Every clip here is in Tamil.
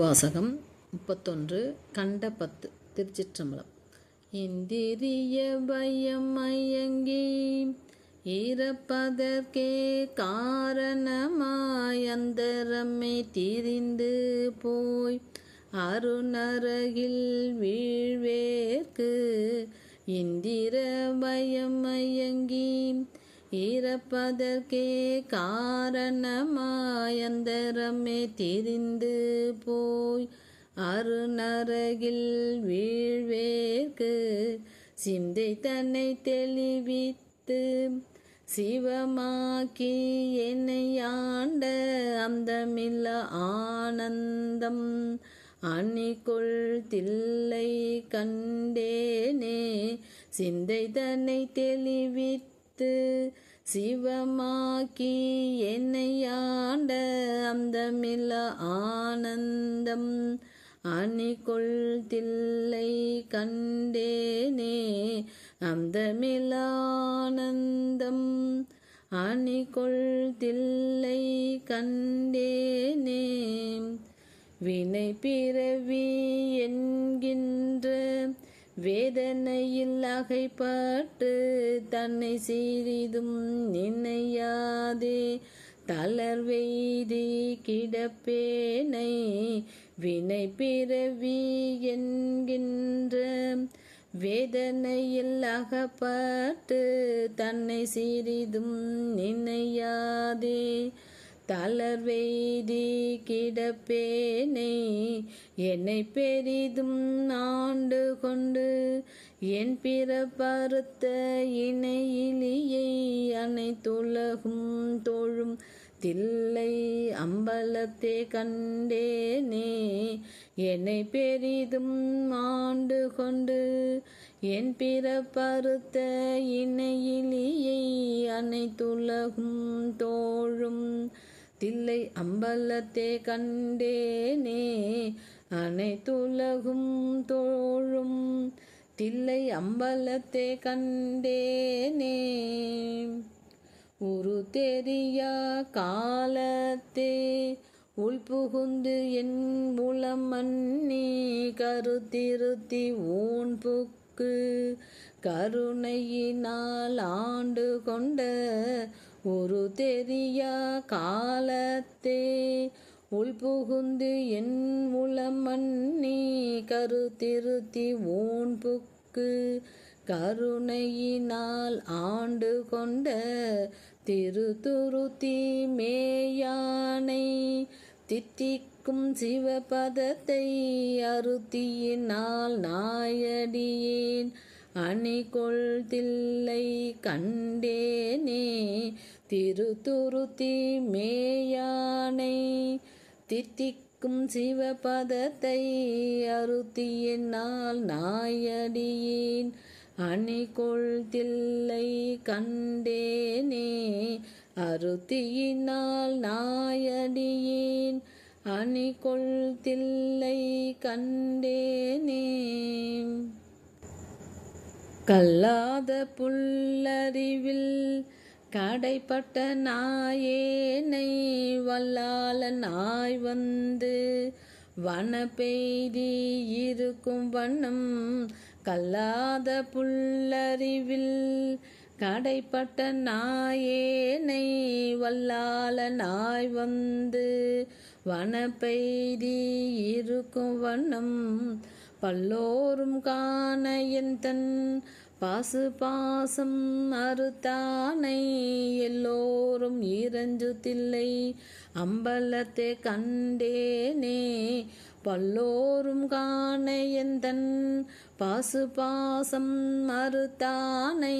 வாசகம் முப்பத்தொன்று கண்ட பத்து திருச்சிற்றம்பலம். இந்திரிய பயம் மயங்கி இறப்பதற்கே காரணமாய் அந்தரம்மை திரிந்து போய் அருணரகில் வீழ்வேற்கு. இந்திர பயம் மயங்கி இறப்பதற்கே காரணமாயந்தரமே திரிந்து போய் அருணரகில் வீழ்வேற்கு சிந்தை தன்னை தெளிவித்து சிவமாக்கி என்னை ஆண்ட அந்தமில்ல ஆனந்தம் அணிக்குள் தில்லை கண்டேனே. சிந்தை தன்னை தெளிவித்து சேர்த்து சிவமாக்கி என்னை ஆண்ட அந்தமில்ல ஆனந்தம் அணிகொள் தில்லை கண்டேனே. அந்தமில்ல ஆனந்தம் அணிகொள் தில்லை கண்டேனே. வினை பிறவி என்கின்ற வேதனையில் அகைப்பட்டு தன்னை சிறிதும் நினையாதே. தளர்வெய்தி கிடப்பேனை வினை பிறவி என்கின்ற வேதனையில் அகப்பட்டு தன்னை சிறிதும் நினையாதே. தளர்வெய்தி கிடப்பேனை. என்னை பெரிதும் ஆண்டு கொண்டு என் பிறப்பறுத்த இணையிலியை அனைத்துலகும் தோழும் தில்லை அம்பலத்தே கண்டேனே. என்னை பெரிதும் ஆண்டு கொண்டு என் பிறப்பறுத்த இணையிலியை அனைத்துலகும் தோழும் தில்லை அம்பலத்தே கண்டேனே அனைத்துலகும் தோழும் தில்லை அம்பலத்தே கண்டேனே. உரு தெரியா காலத்தே உள்புகுந்து என் மூலம் மன்னி கருத்திருத்தி ஊன் புக்கு கருணையினால் ஆண்டு கொண்ட ஒரு தெரியா காலத்தே உள்புகுந்து என் உளம் மண்ணி கருத்திருத்தி ஓன் புக்கு கருணையினால் ஆண்டு கொண்ட திருத்துருத்தி மேயானை தித்திக்கும் சிவபதத்தை அறுத்தியினால் நாயடியேன். அணிகொள் தில்லை கண்டேனே திருத்துருத்தி மேயானை தித்திக்கும் சிவபதத்தை அறுத்தியினால் நாயடியேன். அணிகொள் தில்லை கண்டேனே அறுத்தியினால் நாயடியேன். அணிகொள் தில்லை கண்டேனே. கல்லாத புல்லறிவில் கடைப்பட்ட நாயேனை வல்லால நாய் வந்து வன பெய்தி இருக்கும் வண்ணம் கல்லாத புல்லறிவில் கடைப்பட்ட நாயேனை வல்லால நாய் வந்து வன பெய்தி இருக்கும் வண்ணம் பல்லோரும் காண எந்தன் பாசு பாசம் அறுத்தானை எல்லோரும் இரஞ்சுதில்லை அம்பலத்தை கண்டேனே பல்லோரும் காண எந்தன் பாசு பாசம் மறுத்தானை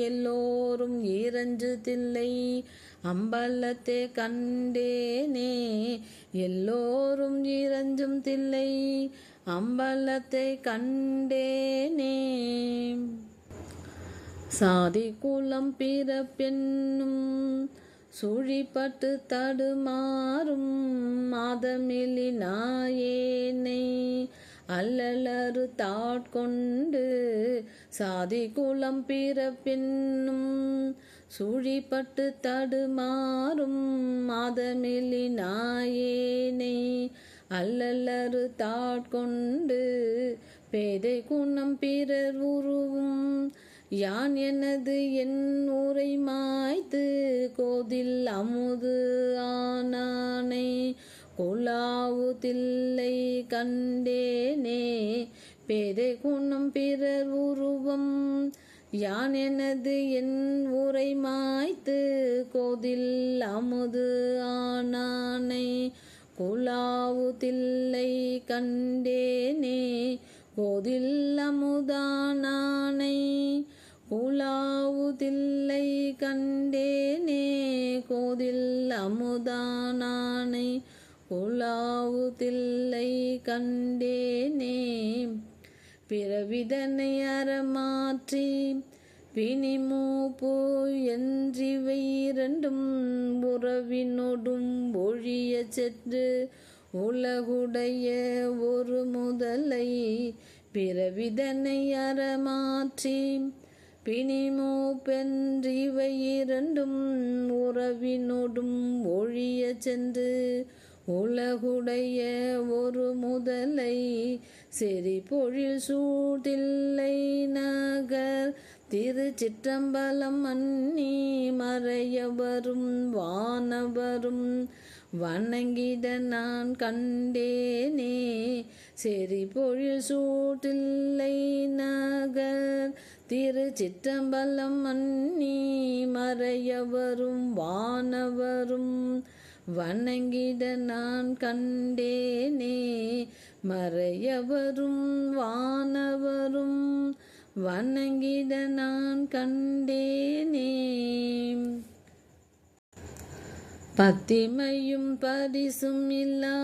எல்லோரும் இரஞ்சுதில்லை அம்பலத்தை கண்டேனே எல்லோரும் ஈரஞ்சும் தில்லை. அம்பலத்தை கண்டேனே. சாதி குலம் பிறப்பென்னும் சுழிப்பட்டு தடுமாறும் மாதமிலி நாயேனை அல்லலறு தாட்கொண்டு சாதி குலம் பிறப்பின்னும் சுழிப்பட்டு தடுமாறும் மாதமிலி நாயேனை அல்லல்லறு தாட்கொண்டு பேதை குணம் பிறர் உருவும். யான் எனது என் ஊரை மாய்த்து கோதில் அமுது ஆனானை குலாவு தில்லை கண்டேனே பேதை குணம் பிறர் உருவம். யான் எனது என் ஊரை மாய்த்து கோதில் அமுது ஆனானை குலாவுதில்லை கண்டேனே கோதில்லமுதானானை. குலாவுதில்லை கண்டேனே கோதில்லமுதானானை. குலாவுதில்லை கண்டேனே பிறவிதனை அறமாற்றி பிணிமூப்பு என்றிவை இரண்டும் உறவினொடும் ஒழிய சென்று உலகுடைய ஒரு முதலை பிறவிதனை அறமாற்றி பிணிமூப்பென்றிவை இரண்டும் உறவினொடும் ஒழிய சென்று உலகுடைய ஒரு முதலை செறி பொழில் சூழ்தில்லை நகர் திருச்சிற்றம்பலம் அன்னி மறையவரும் வானவரும் வணங்கிட நான் கண்டேனே. செறி பொழில் சூட்டில்லை நகர். திருச்சிற்றம்பலம் அன்னி மறையவரும் வானவரும் வணங்கிட நான் கண்டேனே. மறையவரும் வானவரும் வணங்கிட நான் கண்டேனே. பத்திமையும் பரிசும் இல்லா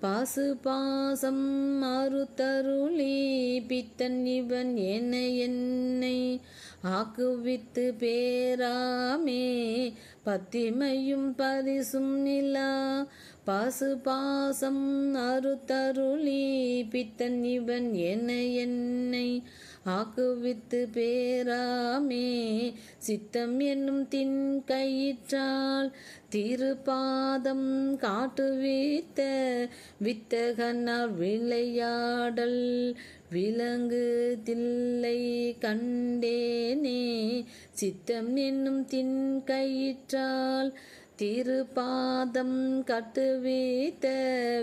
பாசு பாசம் மறுத்தருளி பித்தன் இவன் என்னை என்னை ஆக்குவித்து பேராமே. பத்திமையும் பரிசும் நிலா பாசு பாசம் அறுத்தருளி பித்தன் இவன் என்னை என்னை ஆக்குவித்து பேராமே. சித்தம் என்னும் தின் கயிற்றால் திருப்பாதம் காட்டுவித்த வித்தகனார் விளையாடல் விலங்கு தில்லை கண்டேனே. சித்தம் என்னும் தின் கயிற்றால் திருப்பாதம் கட்டுவித்த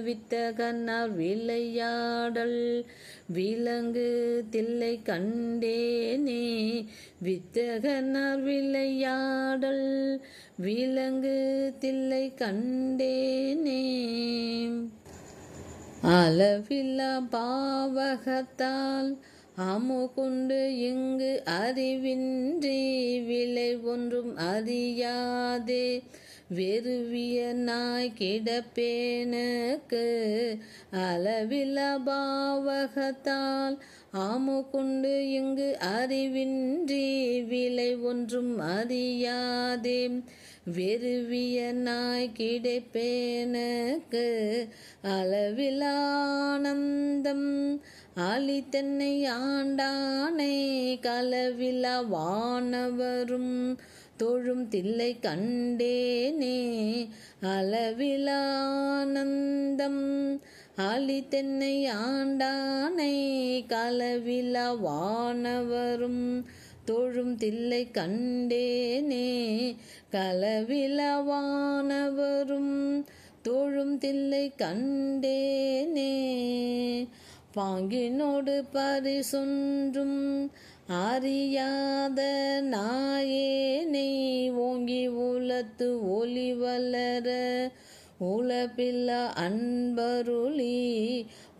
வித்தகன்னார் விளையாடல் விலங்கு தில்லை கண்டேனே. வித்தகன்னார் விளையாடல் விலங்கு தில்லை கண்டேனே. அளவில்லா பாவகத்தால் அமுகுண்டு இங்கு அறிவின்றி விலை ஒன்றும் அறியாதே. வெறுவிய நாய் கிடப்பேனுக்கு அளவில பாவகத்தால் ஆமுகுண்டு இங்கு அறிவின்றி விலை ஒன்றும் அறியாதே. வெறுவிய நாய் கிடைப்பேனுக்கு அளவிலானந்தம் ஆலித்தன்னை ஆண்டானை. கலவிலா வானவரும் தொழும் தில்லை கண்டேனே. அளவிலானந்தம் ஆலித்தென்னை ஆண்டானை. கலவிலா வானவரும் தொழும் தில்லை கண்டேனே. கலவிலவானவரும் தொழும் தில்லை கண்டேனே. பாங்கினோடு பரிசொன்றும் அறியாத நாயேனை ஓங்கி உலத்து ஒளி வளர உலப்பில்லா அன்பருளி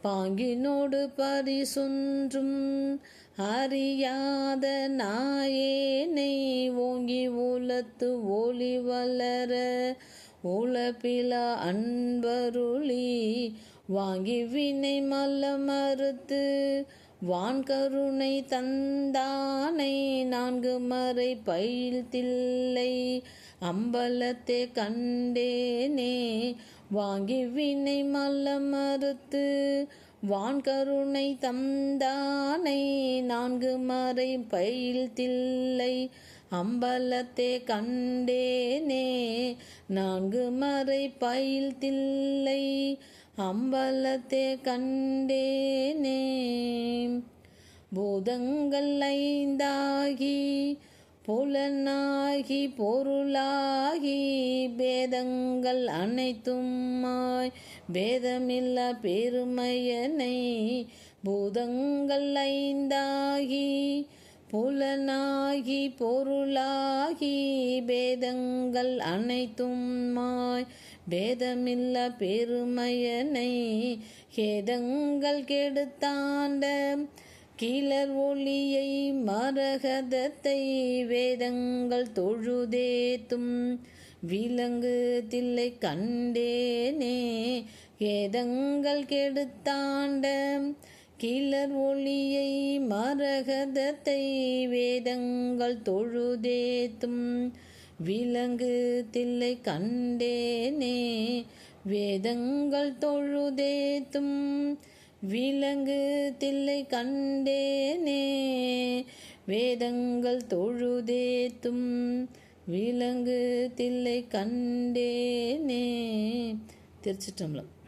பாங்கினோடு பரிசுன்றும். அறியாத நாயேனை ஓங்கி உலத்து ஒளி வளர உலப்பிலா அன்பருளி வாங்கி வினை மல்ல மறுத்து வான்கருணை தந்தானை நான்கு மறை பயில் தில்லை அம்பலத்தை கண்டேனே வாங்கி வினை மல்ல மறுத்து. வான்கருணை தந்தானை நான்கு மறை பயில் தில்லை அம்பலத்தை கண்டேனே நான்கு மறை பயில் தில்லை அம்பலத்தே கண்டேனே. பூதங்கள் ஐந்தாகி புலனாகி பொருளாகி பேதங்கள் அனைத்துமாய் பேதமில்லா பெருமையனை. பூதங்கள் ஐந்தாகி புலனாகி பொருளாகி பேதங்கள் அனைத்துமாய் பேதமில்ல பெருமையனை கேதங்கள் கெடுத்தாண்ட கிளர் ஒளியை மரகதத்தை வேதங்கள் தொழுதேத்தும் விலங்கு தில்லை கண்டேனே கேதங்கள் கெடுத்தாண்ட கிளர் ஒளியை மரகதத்தை வேதங்கள் தொழுதேத்தும் விலங்கு தில்லை கண்டேனே. வேதங்கள் தொழுதேத்தும் விலங்கு தில்லை கண்டேனே. வேதங்கள் தொழுதேத்தும் விலங்கு தில்லை கண்டேனே. திருச்சிற்றம்பலம்.